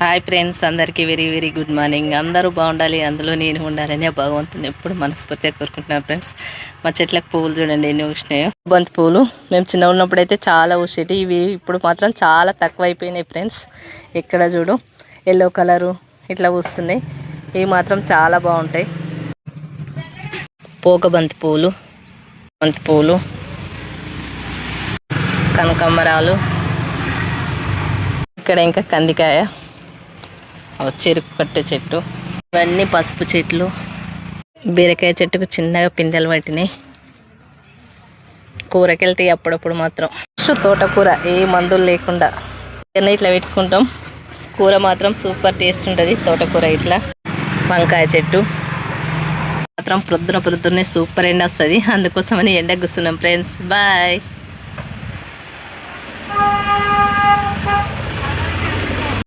Hi friends అందరికీ very very good morning అందరూ బాగుండాలి అందులో నేను ఉండాలని భగవంతుని ఎప్పుడు మనస్ఫూర్తిగా కోరుకుంటున్నాను ఫ్రెండ్స్ మా చెట్లకు పువ్వులు చూడండి ఎన్ని పూసినాయో. బంతి పువ్వులు మేము చిన్న ఉన్నప్పుడు అయితే చాలా పూసేటి. ఇవి ఇప్పుడు మాత్రం చాలా తక్కువ అయిపోయినాయి ఫ్రెండ్స్ ఎక్కడ చూడు ఎల్లో కలరు ఇట్లా పూస్తున్నాయి. ఇవి మాత్రం చాలా బాగుంటాయి. పోక బంతి పువ్వులు బంతి పువ్వులు కనకమ్మరాలు ఇక్కడ ఇంకా కందికాయ. చెరుకు కట్టె చెట్టు. ఇవన్నీ పసుపు చెట్లు. బీరకాయ చెట్టుకు చిన్నగా పిందెలు పట్టినాయి. కూరకెళ్తాయి అప్పుడప్పుడు మాత్రం. ఫ్రెష్ తోటకూర ఏ మందులు లేకుండా ఇవన్నీ ఇట్లా పెట్టుకుంటాం. కూర మాత్రం సూపర్ టేస్ట్ ఉంటుంది తోటకూర ఇట్లా. వంకాయ చెట్టు. మాత్రం ప్రొద్దున ప్రొద్దున్నే సూపర్ ఎండ వస్తుంది. అందుకోసమని ఎండ కూస్తున్నాం ఫ్రెండ్స్. బాయ్.